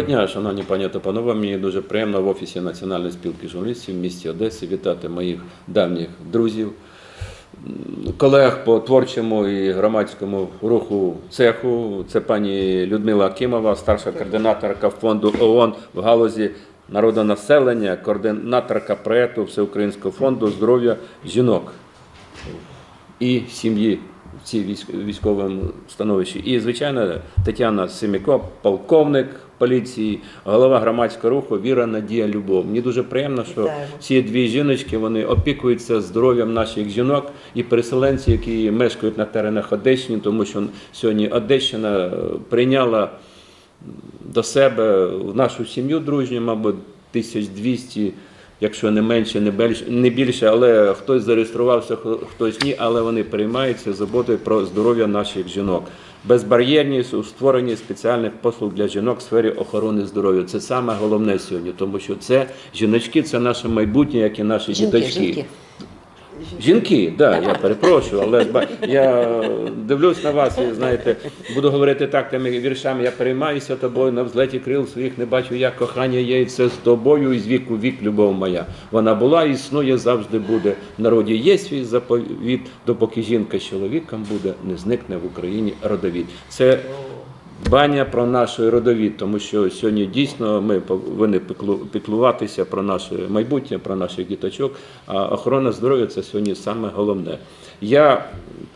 Доброго дня, шановні пані та панове. Мені дуже приємно в офісі Національної спілки журналістів в місті Одеси вітати моїх давніх друзів, колег по творчому і громадському руху цеху. Це пані Людмила Акімова, старша координаторка фонду ООН в галузі народонаселення, координаторка проєкту Всеукраїнського фонду здоров'я жінок і сім'ї в цій військ- військовому становищі. І, звичайно, Тетяна Семіко, полковник поліції, голова громадського руху Віра Надія Любов. Мені дуже приємно, що ці дві жіночки вони опікуються здоров'ям наших жінок і переселенців, які мешкають на теренах Одещини, тому що сьогодні Одещина е, прийняла до себе в нашу сім'ю дружню, мабуть, 1200, якщо не менше, не більше, не більше, але хтось зареєструвався, хто- хтось ні, але вони приймаються заботою про здоров'я наших жінок. Безбар'єрність у створенні спеціальних послуг для жінок в сфері охорони здоров'я. Це саме головне сьогодні, тому що це жіночки, це наше майбутнє, як і наші Жінки, діточки. жінки. Жінки, да, я перепрошую, але ба- я дивлюсь на вас і знаєте, буду говорити так тими віршами. Я переймаюся тобою на взлеті крил своїх, не бачу, як кохання є, і це з тобою, і з віку вік любов моя. Вона була, існує, завжди буде. В народі є свій заповіт, допоки жінка з чоловіком буде, не зникне в Україні родовід. Це Баня про наш родовід, тому що сьогодні дійсно ми повинні піклу- піклуватися про наше майбутнє, про наших діточок. А охорона здоров'я це сьогодні саме головне. Я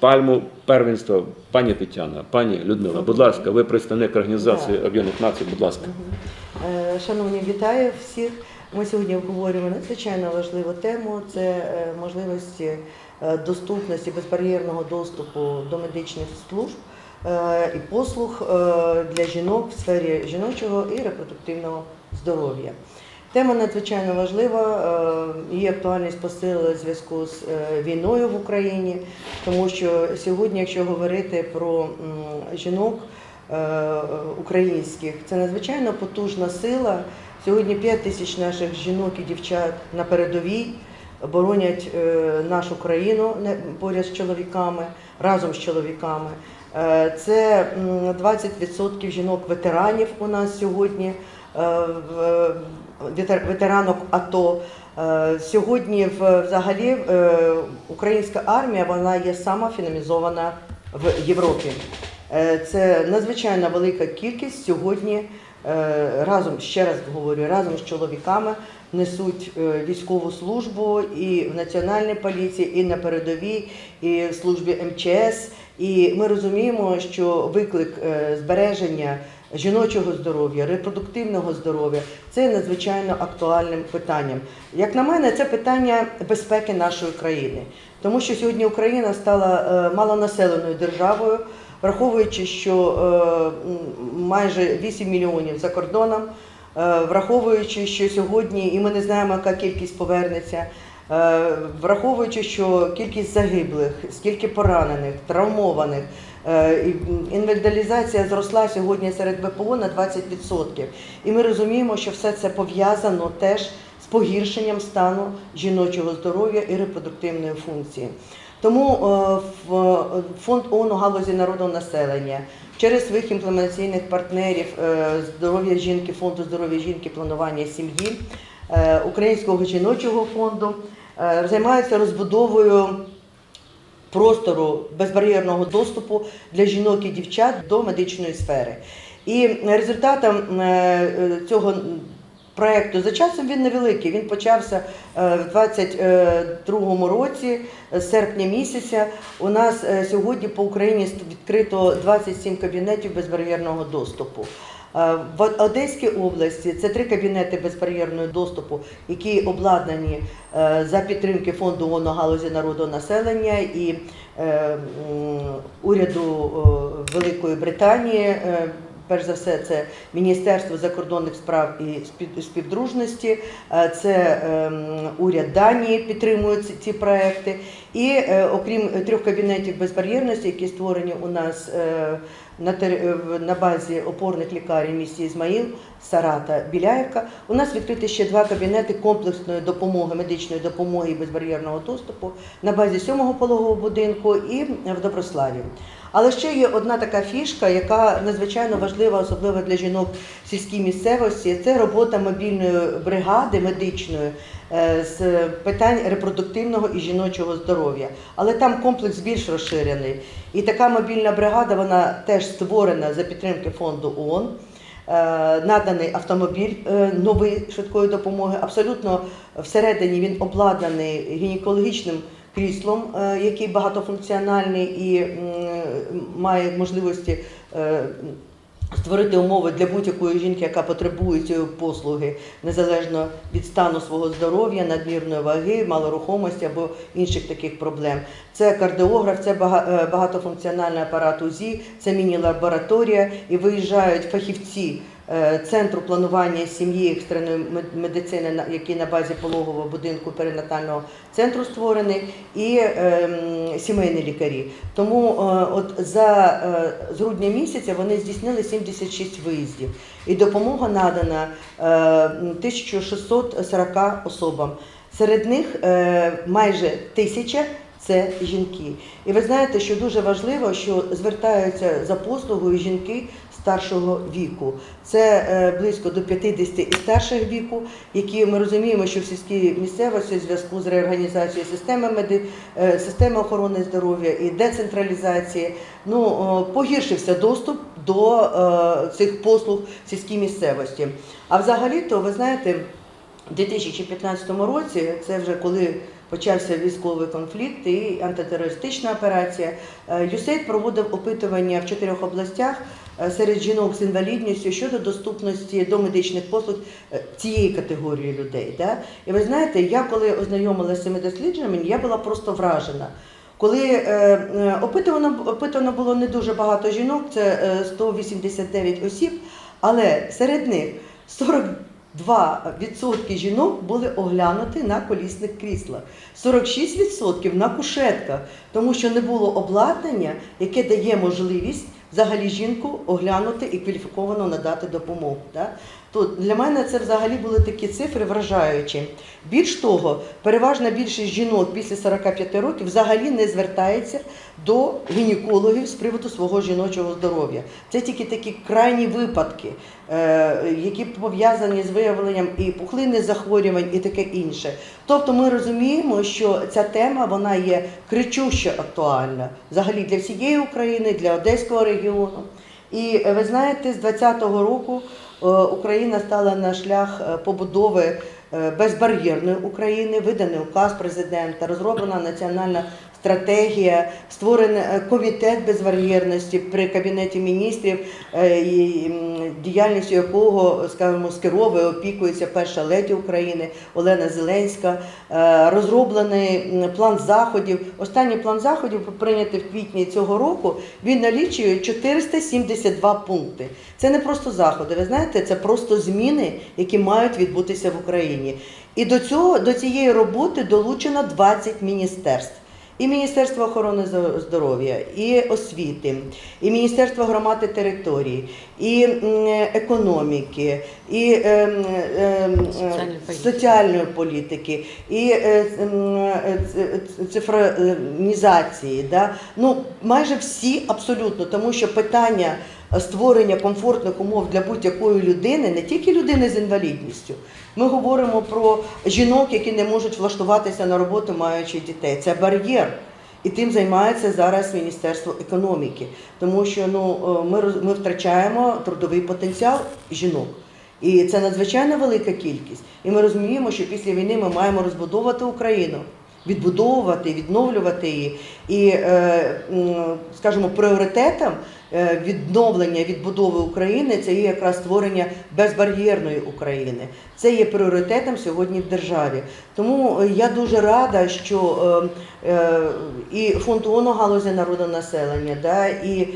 пальму первенства, пані Тетяна, пані Людмила, будь ласка, ви представник організації Об'єднаних Націй, будь ласка. Е, Шановні, вітаю всіх. Ми сьогодні обговорюємо надзвичайно важливу тему. Це е, можливості е, доступності безбар'єрного доступу до медичних служб і послуг е, для жінок в сфері жіночого і репродуктивного здоров'я. Тема надзвичайно важлива. е, Її актуальність посилила в зв'язку з е, війною в Україні, тому що сьогодні, якщо говорити про жінок е, українських, це надзвичайно потужна сила. Сьогодні 5 тисяч наших жінок і дівчат на передовій боронять е, нашу країну поряд з чоловіками, разом з чоловіками. Е, Це м, 20% жінок-ветеранів у нас сьогодні, е, ветеранок АТО. Е, Сьогодні взагалі українська армія вона є сама фінансована в Європі. Це надзвичайно велика кількість сьогодні. Е, Разом ще раз говорю, разом з чоловіками несуть е, військову службу і в національній поліції, і на передовій, і в службі МЧС. І ми розуміємо, що виклик е, збереження жіночого здоров'я, репродуктивного здоров'я це надзвичайно актуальним питанням. Як на мене, це питання безпеки нашої країни, тому що сьогодні Україна стала е, малонаселеною державою, враховуючи, що е, майже 8 мільйонів за кордоном, е, враховуючи, що сьогодні, і ми не знаємо, яка кількість повернеться. Враховуючи, що кількість загиблих, скільки поранених, травмованих, і, м, інвалідизація зросла сьогодні серед ВПО на 20%. І ми розуміємо, що все це пов'язано теж з погіршенням стану жіночого здоров'я і репродуктивної функції. Тому е, фонд ООН у галузі народного населення через своїх імплементаційних партнерів е, здоров'я жінки, фонду здоров'я жінки, планування сім'ї, е, Українського жіночого фонду займаються розбудовою простору безбар'єрного доступу для жінок і дівчат до медичної сфери. І результатом цього проекту за часом він невеликий. Він почався е, в 22-му році, е, серпня місяця. У нас е, сьогодні по Україні відкрито 27 кабінетів безбар'єрного доступу. В Одеській області це три кабінети безбар'єрного доступу, які обладнані за підтримки фонду ООН галузі народу населення і уряду Великої Британії. Перш за все, це Міністерство закордонних справ і спів- співдружності, е, це ем, уряд Данії підтримує ці, проекти. І е, окрім трьох кабінетів безбар'єрності, які створені у нас е, на базі опорних лікарень місті Ізмаїл, Сарата, Біляєвка, у нас відкриті ще два кабінети комплексної допомоги, медичної допомоги і безбар'єрного доступу на базі сьомого пологового будинку і в Доброславі. Але ще є одна така фішка, яка надзвичайно важлива, особливо для жінок в сільській місцевості. Це робота мобільної бригади медичної е, з питань репродуктивного і жіночого здоров'я. Але там комплекс більш розширений. І така мобільна бригада вона теж створена за підтримки фонду ООН. Е, Наданий автомобіль нової новий швидкої допомоги. Абсолютно всередині він обладнаний гінекологічним кріслом, е, який багатофункціональний і має можливості е, створити умови для будь-якої жінки, яка потребує цієї послуги, незалежно від стану свого здоров'я, надмірної ваги, малорухомості або інших таких проблем. Це кардіограф, це е, багатофункціональний апарат УЗІ, це міні-лабораторія, і виїжджають фахівці. Е, Центру планування сім'ї екстреної мед- медицини, який на базі пологового будинку перинатального центру створений, і ем, сімейні лікарі. Тому е, от за е, з грудня місяця вони здійснили 76 виїздів, і допомога надана е, 1640 особам. Серед них майже тисяча це жінки. І ви знаєте, що дуже важливо, що звертаються за послугою жінки старшого віку. Це е, близько до 50 і старших віку, які ми розуміємо, що в сільській місцевості в зв'язку з реорганізацією системи меди, е, системи охорони здоров'я і децентралізації ну, погіршився доступ до е, цих послуг в сільській місцевості. А взагалі-то, ви знаєте, у 2015 році, це вже коли почався військовий конфлікт і антитерористична операція, USAID проводив опитування в чотирьох областях серед жінок з інвалідністю щодо доступності до медичних послуг е, цієї категорії людей. Да? І ви знаєте, я коли ознайомилася з цими дослідженнями, я була просто вражена. Коли е, е, опитувано, опитано було не дуже багато жінок, це е, 189 осіб, але серед них 42% жінок були оглянуті на колісних кріслах, 46% на кушетках, тому що не було обладнання, яке дає можливість взагалі жінку оглянути і кваліфіковано надати допомогу. Да? Тут для мене це взагалі були такі цифри вражаючі. Більш того, переважна більшість жінок після 45 років взагалі не звертається до гінекологів з приводу свого жіночого здоров'я. Це тільки такі крайні випадки, е, які пов'язані з виявленням і пухлинних захворювань, і таке інше. Тобто ми розуміємо, що ця тема вона є кричуще актуальна взагалі для всієї України, для Одеського регіону. І е, ви знаєте, з 2020 року Україна стала на шлях е, побудови е, безбар'єрної України, виданий указ президента, розроблена національна стратегія, створений е, комітет безбар'єрності при кабінеті міністрів, е, діяльністю якого, скажімо, скеровує, опікується перша леді України Олена Зеленська. Е, Розроблений план заходів. Останній план заходів прийнятий в квітні цього року. Він налічує 472 пункти. Це не просто заходи. Ви знаєте, це просто зміни, які мають відбутися в Україні. І до цього до цієї роботи долучено 20 міністерств. І Міністерство охорони здоров'я, і освіти, і Міністерство громади території, і економіки, і Соціальної е, політики. соціальної політики, і е, е, цифровізації. Да? Ну, майже всі абсолютно, тому що питання створення комфортних умов для будь-якої людини, не тільки людини з інвалідністю. Ми говоримо про жінок, які не можуть влаштуватися на роботу, маючи дітей. Це бар'єр. І тим займається зараз Міністерство економіки, тому що ну е, ми ми втрачаємо трудовий потенціал жінок. І це надзвичайно велика кількість. І ми розуміємо, що після війни ми маємо розбудовувати Україну, відбудовувати, відновлювати її. І, е, скажімо, пріоритетом е, відновлення відбудови України це є якраз створення безбар'єрної України. Це є пріоритетом сьогодні в державі. Тому е, я дуже рада, що і фонд ООН галузі народонаселення, да, і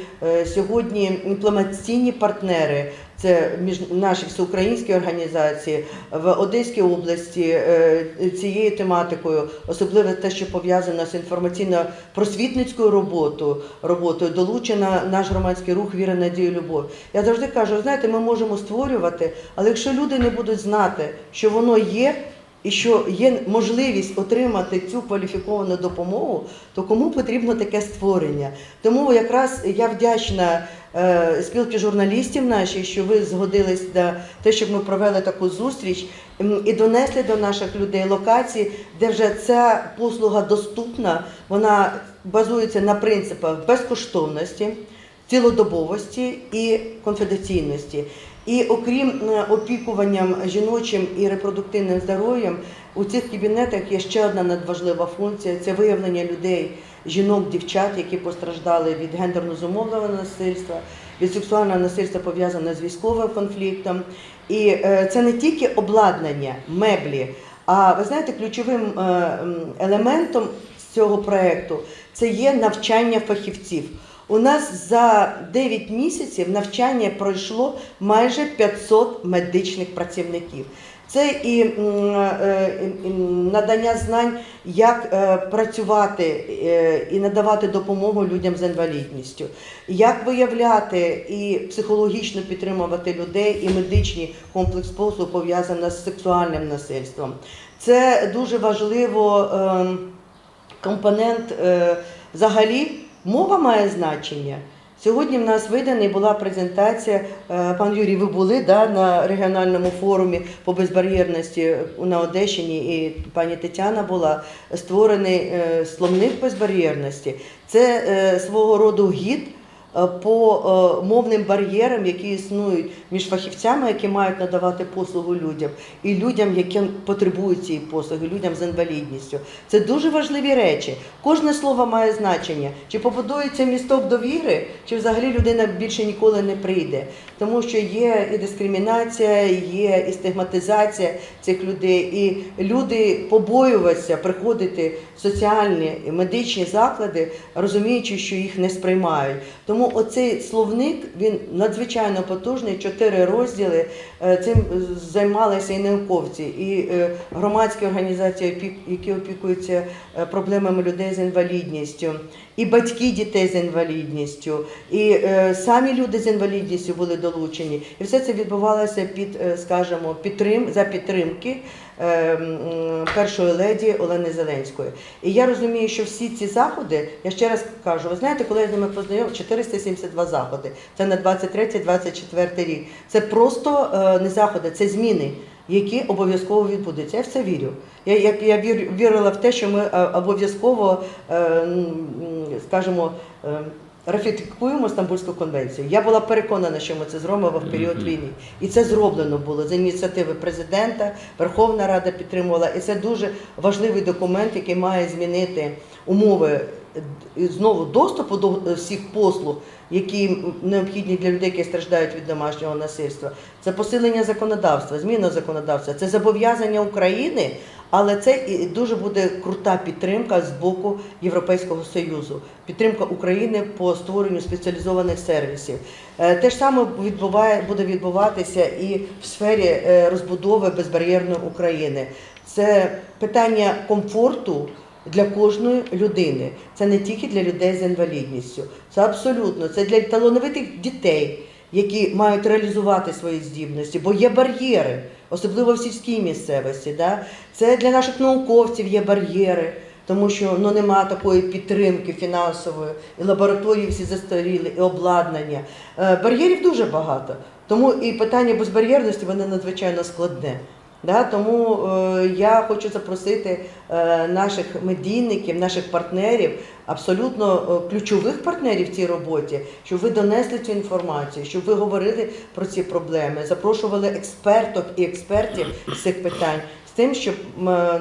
сьогодні імплементаційні партнери. Це між наші всеукраїнські організації в Одеській області е, цією тематикою, особливо те, що пов'язано з інформаційно-просвітницькою роботою, роботою, долучена наш громадський рух Віра, надія, любов. Я завжди кажу, знаєте, ми можемо створювати, але якщо люди не будуть знати, що воно є. І що є можливість отримати цю кваліфіковану допомогу, то кому потрібно таке створення? Тому якраз я вдячна е, спілки журналістів нашій, що ви згодились на те, щоб ми провели таку зустріч і донесли до наших людей локації, де вже ця послуга доступна, вона базується на принципах безкоштовності, цілодобовості і конфіденційності. І окрім е, опікуванням жіночим і репродуктивним здоров'ям, у цих кабінетах є ще одна надважлива функція це виявлення людей, жінок, дівчат, які постраждали від гендерно зумовленого насильства, від сексуального насильства пов'язаного з військовим конфліктом. І е, це не тільки обладнання, меблі, а ви знаєте, ключовим е, елементом цього проекту це є навчання фахівців. У нас за 9 місяців навчання пройшло майже 500 медичних працівників. Це і е, надання знань, як е, працювати е, і надавати допомогу людям з інвалідністю, як виявляти і психологічно підтримувати людей, і медичний комплекс послуг пов'язаний з сексуальним насильством. Це дуже важливо. ем, компонент взагалі мова має значення. Сьогодні в нас видана була презентація. е, Пан Юрій, ви були да, на регіональному форумі по безбар'єрності на Одещині, і пані Тетяна була створений е, словник безбар'єрності. Це е, свого роду гід е, по е, мовним бар'єрам, які існують між фахівцями, які мають надавати послугу людям, і людям, які потребують цієї послуги, людям з інвалідністю. Це дуже важливі речі. Кожне слово має значення. Чи побудується місток довіри, чи взагалі людина більше ніколи не прийде. Тому що є і дискримінація, є і стигматизація цих людей, і люди побоюються приходити в соціальні і медичні заклади, розуміючи, що їх не сприймають. Тому оцей словник він надзвичайно потужний. Чотири розділи Е, цим займалися і науковці, і е, громадські організації, які опікуються е, проблемами людей з інвалідністю, і батьки дітей з інвалідністю, і е, самі люди з інвалідністю були долучені. І все це відбувалося під, е, скажімо, підтрим за підтримки е, першої леді Олени Зеленської. І я розумію, що всі ці заходи, я ще раз кажу, ви знаєте, коли я з ними познайомив, 472 заходи. Це на 23-24 рік. Це просто е, не заходи, це зміни. Які обов'язково відбудуться. Я в це вірю. Я, я, я вір, вірила в те, що ми е, обов'язково, е, скажімо, е, ратифікуємо Стамбульську конвенцію. Я була переконана, що ми це зробимо в період війни. І це зроблено було з ініціативи президента, Верховна Рада підтримувала. І це дуже важливий документ, який має змінити умови знову доступу до е, всіх послуг, які необхідні для людей, які страждають від домашнього насильства. Це посилення законодавства, зміна законодавства, це зобов'язання України. Але це і дуже буде крута підтримка з боку Європейського союзу, підтримка України по створенню спеціалізованих сервісів. Е, Те ж саме відбуває буде відбуватися і в сфері е, розбудови безбар'єрної України. Це питання комфорту для кожної людини. Це не тільки для людей з інвалідністю. Це абсолютно це для талановитих дітей, які мають реалізувати свої здібності, бо є бар'єри, особливо в сільській місцевості. Да? Це для наших науковців є бар'єри. Тому що ну нема такої підтримки фінансової, і лабораторії всі застаріли, і обладнання. Е, Бар'єрів дуже багато. Тому і питання безбар'єрності воно надзвичайно складне. Да, тому е, я хочу запросити е, наших медійників, наших партнерів, абсолютно е, ключових партнерів в цій роботі, щоб ви донесли цю інформацію, щоб ви говорили про ці проблеми, запрошували експерток і експертів з цих питань, з тим, щоб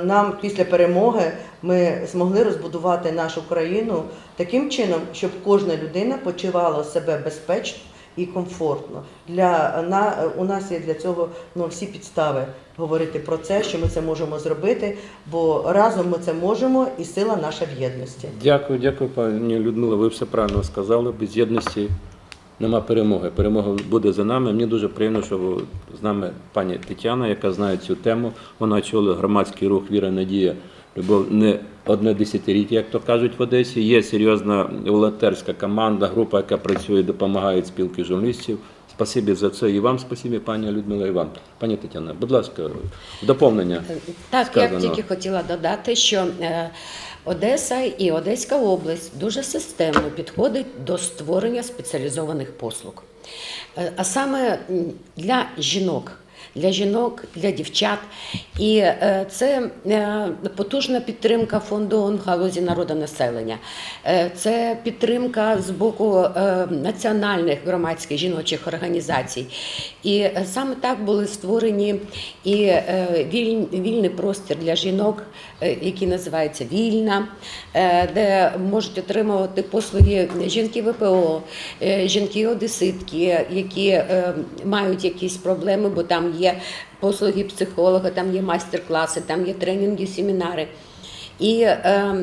нам після перемоги ми змогли розбудувати нашу країну таким чином, щоб кожна людина почувала себе безпечно і комфортно. Для на у нас є для цього ну всі підстави говорити про це, що ми це можемо зробити, бо разом ми це можемо, і сила наша в єдності. Дякую, дякую, пані Людмила. Ви все правильно сказали. Без єдності нема перемоги. Перемога буде за нами. Мені дуже приємно, що з нами пані Тетяна, яка знає цю тему. Вона очолила громадський рух Віра Надія. Любов не одне десятиліття, як то кажуть в Одесі. Є серйозна волонтерська команда, група, яка працює, допомагає спілки журналістів. Спасибі за це і вам спасибі, пані Людмила і вам. Пані Тетяна, будь ласка, доповнення. Так, я б тільки хотіла додати, що е, Одеса і Одеська область дуже системно підходить до створення спеціалізованих послуг. Е, А саме для жінок. Для жінок, для дівчат, і е, це е, потужна підтримка фонду галузі народонаселення. Е, це підтримка з боку національних громадських жіночих організацій. І саме так були створені і вільний простір для жінок, який називається Вільна, де можуть отримувати послуги жінки ВПО, жінки-одеситки, які мають якісь проблеми, бо там є послуги психолога, там є майстер-класи, там є тренінги, семінари. І е,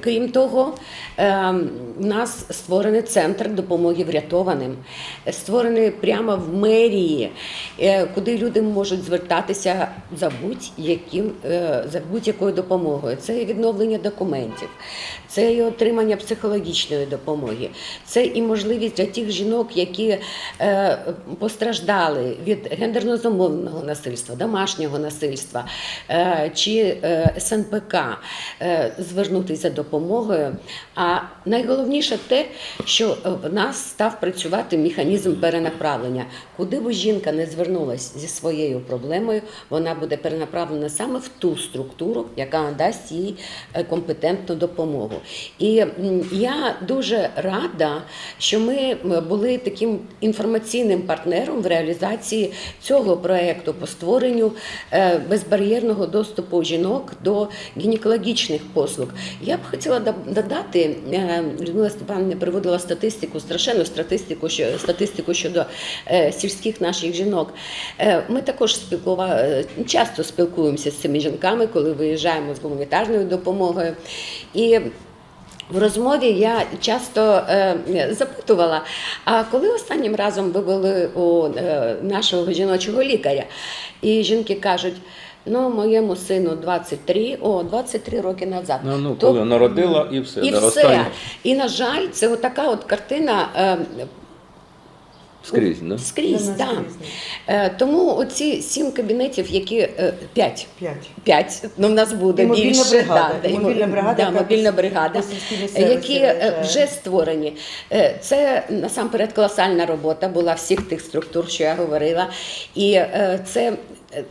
крім того, е, у нас створений центр допомоги врятованим, створений прямо в мерії, е, куди люди можуть звертатися за будь-яким е, за будь-якою допомогою. Це і відновлення документів, це і отримання психологічної допомоги, це і можливість для тих жінок, які е, постраждали від гендерно зумовленого насильства, домашнього насильства е, чи е, СНПК, звернутися за допомогою. А найголовніше те, що е, в нас став працювати механізм перенаправлення. Куди б жінка не звернулася зі своєю проблемою, вона буде перенаправлена саме в ту структуру, яка надасть їй е, компетентну допомогу. І я дуже рада, що ми були таким інформаційним партнером в реалізації цього проекту по створенню е, безбар'єрного доступу жінок до гінекологічних послуг. Я б хотіла додати, е, Людмила Степанівна приводила статистику, страшенну статистику, що статистику щодо е, сільських наших жінок. Е, Ми також спілкува... часто спілкуємося з цими жінками, коли виїжджаємо з гуманітарною допомогою. І в розмові я часто запитувала, а коли останнім разом ви були у нашого жіночого лікаря? І жінки кажуть. Ну, моєму сину 23, о, 23 роки назад. Ну, ну, То- коли народила і все. і да, все. останнє. І, на жаль, це отака от картина е, Скрізь, да? скрізь. Да. Е, тому оці сім кабінетів, які е, п'ять. П'ять. П'ять, ну в нас буде І мобільна більше. бригада, да, і мобільна бригада, да, яка мобільна бригада, місцевості які е, виїжджає. вже створені. Е, Це насамперед колосальна робота була всіх тих структур, що я говорила. І е, це е,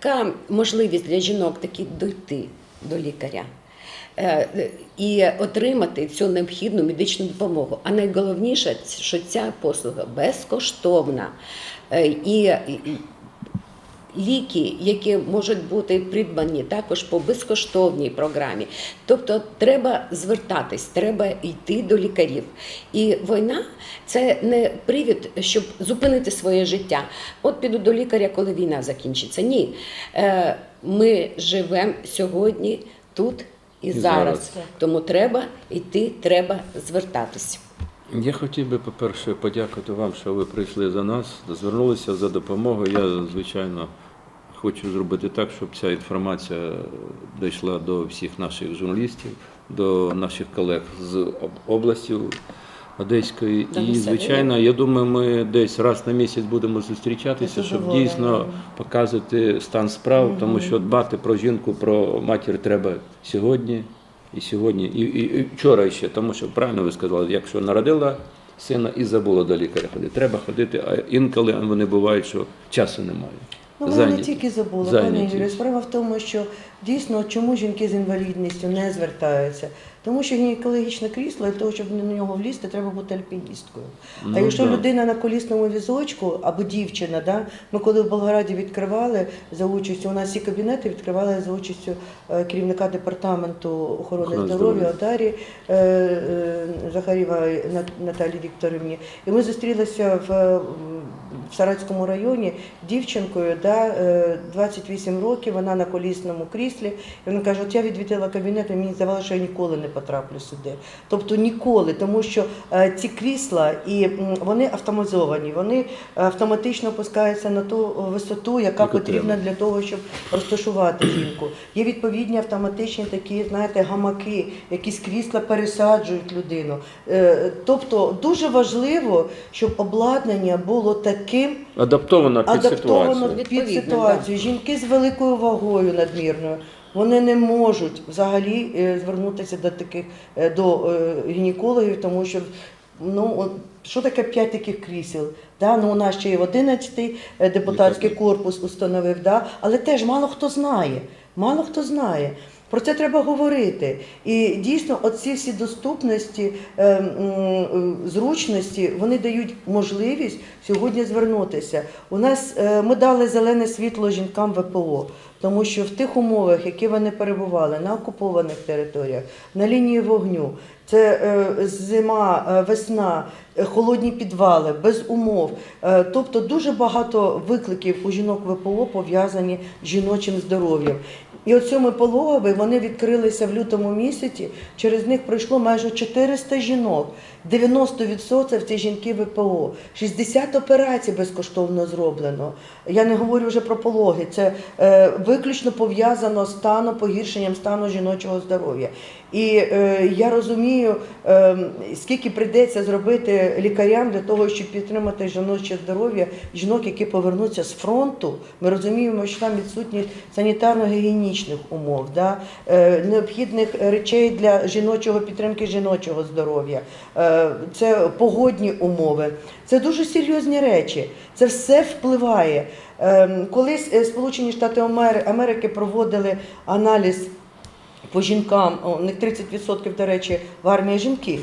така можливість для жінок таки дойти до лікаря. е, І отримати цю необхідну медичну допомогу. А найголовніше, що ця послуга безкоштовна. Е, І, і- ліки, які можуть бути придбані також по безкоштовній програмі. Тобто треба звертатись, треба йти до лікарів. І війна це не привід, щоб зупинити своє життя. От піду до лікаря, коли війна закінчиться. Ні. Е, Ми живемо сьогодні тут і, І зараз. зараз. Тому треба йти, треба звертатись. Я хотів би, по-перше, подякувати вам, що ви прийшли за нас, звернулися за допомогою. Я, звичайно, хочу зробити так, щоб ця інформація дійшла до всіх наших журналістів, до наших колег з області Одеської. І, звичайно, я думаю, ми десь раз на місяць будемо зустрічатися, щоб дійсно показувати стан справ, тому що дбати про жінку, про матір треба сьогодні. І сьогодні, і, і, і вчора ще, тому що правильно ви сказали, якщо народила сина і забула до лікаря ходити, треба ходити, а інколи вони бувають, що часу немає. Ну, вона не тільки забула, пане Юрію. Справа в тому, що дійсно чому жінки з інвалідністю не звертаються? Тому що гінекологічне крісло, для того, щоб на нього влізти, треба бути альпіністкою. Ну, а якщо да. людина на колісному візочку або дівчина, да, ми коли в Болграді відкривали за участю, у нас всі кабінети відкривали за участю е, керівника департаменту охорони здоров'я. Дарі е, е, Захарєва Нат- Наталі Вікторівні. І ми зустрілися в, в Саратському районі дівчинкою, да, е, 28 років, вона на колісному кріслі. І вона каже: от я відвідала кабінет, і мені здавалося, що я ніколи не потраплю сюди. Тобто ніколи, тому що е, ці крісла і вони автоматизовані, вони автоматично опускаються на ту висоту, яка Яку потрібна треба. для того, щоб розташувати жінку. Є відповідні автоматичні такі, знаєте, гамаки, якісь крісла пересаджують людину. Е, Тобто дуже важливо, щоб обладнання було таким Адаптовано під адаптовано ситуацію. під Відповідно, ситуацію. Жінки з великою вагою надмірною. Вони не можуть взагалі е, звернутися до таких е, до е, гінекологів, тому що ну от, що таке п'ять таких крісел? Да? Ну, у нас ще й 11-й е, депутатський корпус установив, да? але теж мало хто знає. Мало хто знає. Про це треба говорити. І дійсно, оці всі доступності, е, е, зручності, вони дають можливість сьогодні звернутися. У нас е, ми дали зелене світло жінкам ВПО, тому що в тих умовах, які вони перебували на окупованих територіях, на лінії вогню, це зима, весна, холодні підвали, без умов. Тобто дуже багато викликів у жінок ВПО пов'язані з жіночим здоров'ям. І от пологовий вони відкрилися в лютому місяці. Через них пройшло майже 400 жінок. 90% це жінки ВПО. 60 операцій безкоштовно зроблено. Я не говорю вже про пологи. Це е, виключно пов'язано з станом, погіршенням стану жіночого здоров'я. І е, я розумію, е, скільки прийдеться зробити лікарям для того, щоб підтримати жіноче здоров'я жінок, які повернуться з фронту. Ми розуміємо, що там відсутність санітарно-гігієнічних умов, да? е, необхідних речей для жіночого підтримки жіночого здоров'я. Е, це погодні умови. Це дуже серйозні речі. Це все впливає. Е, Колись Сполучені Штати Америки проводили аналіз по жінкам, у них 30% до речі, в армії жінки.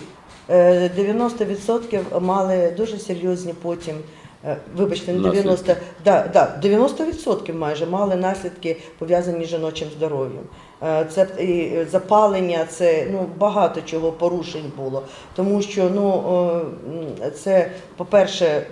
Е, 90% мали дуже серйозні потім. е, Вибачте, не Наслідки. 90, да, да, 90% майже мали наслідки пов'язані з жіночим здоров'ям. Е, Це і запалення, це ну багато чого порушень було. Тому що ну е, це, по-перше,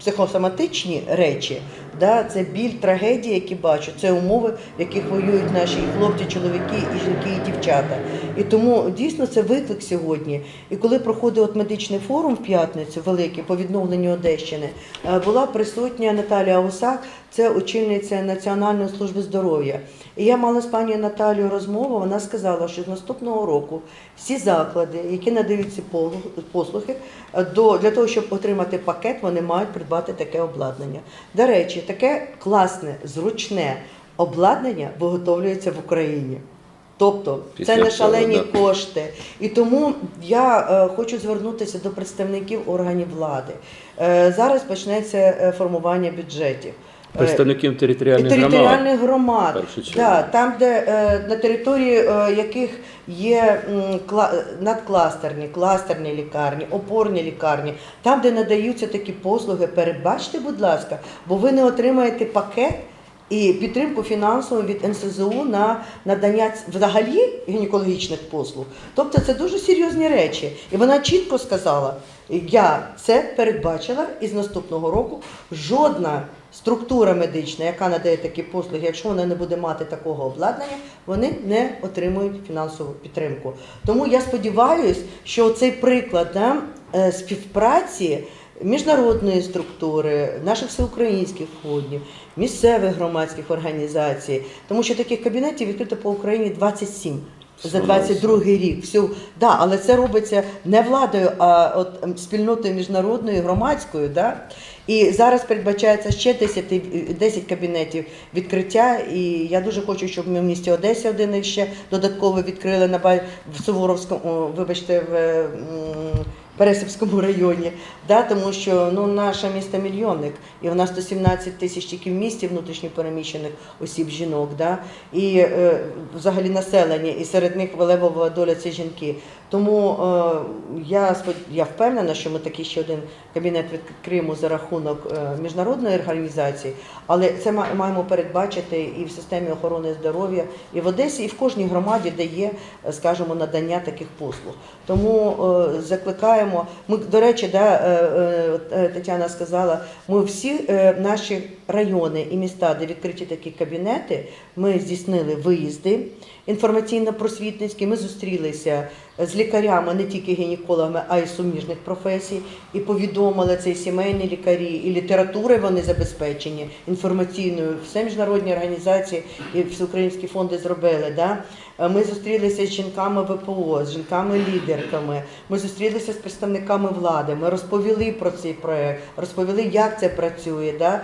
психосоматичні речі, да, це біль, трагедії, які бачу, це умови, в яких воюють наші хлопці, чоловіки, і жінки, і дівчата. І тому дійсно це виклик сьогодні. І коли проходив от медичний форум в п'ятницю, великий по відновленню Одещини, е, була присутня Наталія Гусак, це очільниця Національної служби здоров'я. І я мала з пані Наталією розмову. Вона сказала, що з наступного року всі заклади, які надають ці послуги, е, для того, щоб отримати пакет, вони мають придбати таке обладнання. До речі, таке класне, зручне обладнання виготовлюється в Україні. Тобто це не шалені кошти. І тому я е, хочу звернутися до представників органів влади. Е, зараз почнеться е, формування бюджетів. Представників і територіальних громад. громад, да, там, де е, на території е, яких є надкластерні, кластерні лікарні, опорні лікарні, там, де надаються такі послуги, передбачте, будь ласка, бо ви не отримаєте пакет. І підтримку фінансову від НСЗУ на надання взагалі гінекологічних послуг. Тобто це дуже серйозні речі. І вона чітко сказала: я це передбачила, і з наступного року жодна структура медична, яка надає такі послуги, якщо вона не буде мати такого обладнання, вони не отримують фінансову підтримку. Тому я сподіваюся, що цей приклад да, е, співпраці міжнародної структури, наших всеукраїнських фондів, місцевих громадських організацій, тому що таких кабінетів відкрито по Україні 27 за Слава 22 рік. Всю, да, але це робиться не владою, а от ем, спільнотою міжнародною, громадською. Да? І зараз передбачається ще 10, 10 кабінетів відкриття. І я дуже хочу, щоб ми в місті Одесі один ще додатково відкрили на в Суворовському, вибачте, в Пересипському районі, да, тому що ну, наше місто мільйонник, і в нас 117 тисяч тільки в місті внутрішньопереміщених осіб жінок, да, і е, взагалі населення, і серед них левова доля це жінки. Тому е, я, я впевнена, що ми такий ще один кабінет відкриємо за рахунок е, міжнародної організації, але це ма- маємо передбачити і в системі охорони здоров'я, і в Одесі, і в кожній громаді, де є, скажімо, надання таких послуг. Тому е, закликаємо. Ми, до речі, да, е, Тетяна сказала, ми всі е, наші райони і міста, де відкриті такі кабінети, ми здійснили виїзди інформаційно-просвітницькі. Ми зустрілися з лікарями, не тільки гінекологами, а й суміжних професій, і повідомили це і сімейні лікарі, і літератури вони забезпечені інформаційною. Все міжнародні організації і всеукраїнські фонди зробили. Да? Е, Ми зустрілися з жінками ВПО, з жінками-лідерками. Ми зустрілися з представниками влади. Ми розповіли про цей проект, розповіли, як це працює. Да?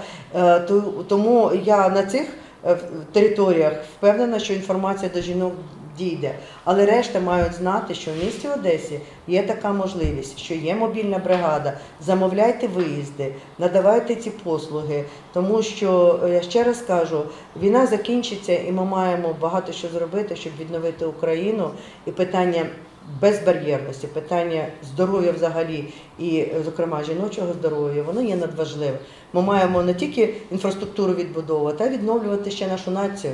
То- Тому я на цих е, територіях впевнена, що інформація до жінок дійде. Але решта мають знати, що в місті Одесі є така можливість, що є мобільна бригада. Замовляйте виїзди, надавайте ці послуги, тому що е, я ще раз кажу, війна закінчиться, і ми маємо багато що зробити, щоб відновити Україну. І питання безбар'єрності, питання здоров'я взагалі, і, зокрема, жіночого здоров'я, воно є надважливе. Ми маємо не тільки інфраструктуру відбудовувати, а відновлювати ще нашу націю.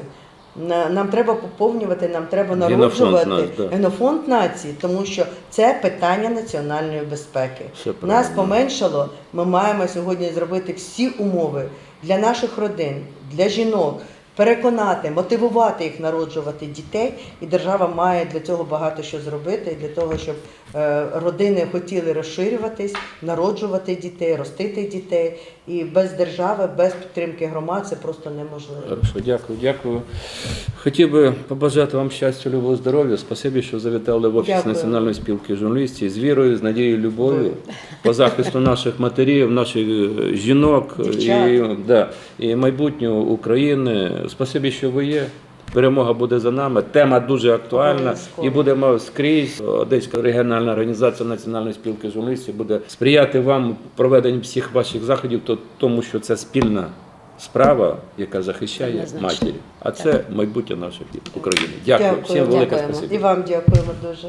Нам треба поповнювати, нам треба народжувати да. генофонд нації, тому що це питання національної безпеки. Нас поменшало. Ми маємо сьогодні зробити всі умови для наших родин, для жінок, переконати, мотивувати їх народжувати дітей. І держава має для цього багато що зробити, для того, щоб е, родини хотіли розширюватись, народжувати дітей, ростити дітей. І без держави, без підтримки громад це просто неможливо. Хорошо, дякую, дякую. Хотів би побажати вам щастя, любові, здоров'я. Спасибі, що завітали в офіс Дякую. Національної спілки журналістів з вірою, з надією, любов'ю по захисту наших матерів, наших е, жінок Дівчат. і, да, і майбутнього України. Спасибі, що ви є. Перемога буде за нами. Тема дуже актуальна і будемо скрізь. Одеська регіональна організація Національної спілки журналістів буде сприяти вам проведенню всіх ваших заходів, то- тому що це спільна справа, яка захищає матері. А це майбутнє нашої України. Дякую. Дякую. Всім велике спасибі. І вам дякуємо дуже.